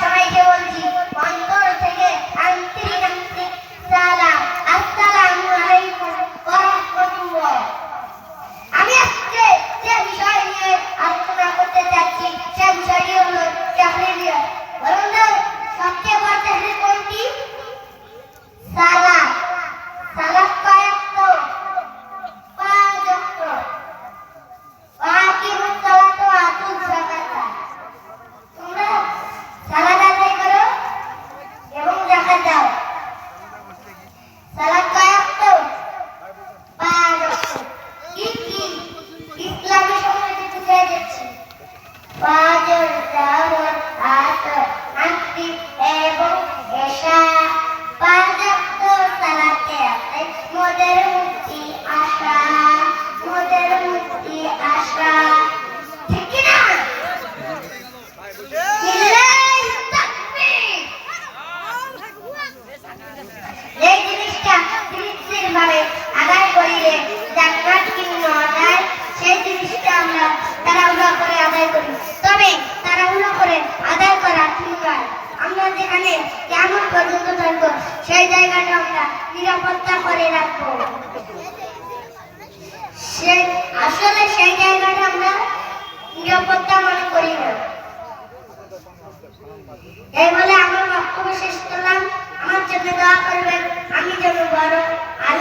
সবাইকে বলছি, অন্তর থেকে আন্তরিক আন্তরিক সালাম, আসসালামু আলাইকুম ওয়া আমি আজকে যে বিষয় নিয়ে আলোচনা করতে চাচ্ছি, সে বিষয়টি আদায় জান্নাত কিন্ন যায়, সেই জিনিসটা আমরা তাড়াহুড়া করে আদায় করি। তবে তাড়াহুড়া করে আদায় করা ঠিক আমরা যেখানে কেমন পর্যন্ত থাকব, সেই জায়গাটা আমরা নিরাপত্তা করে রাখব। সেই আসলে সেই জায়গাটা আমরা নিরাপত্তা মনে করি না। এই বলে আমার বক্তব্য শেষ করলাম। আমার জন্য দোয়া করবেন। আমি যেন বড়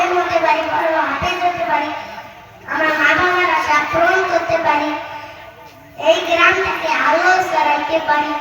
আলেম হতে পারি বড় হাফেজ হতে পারি আমার মা বাবার আশা করতে পারি। এই গ্রামটাকে আলো সরাইতে পারি।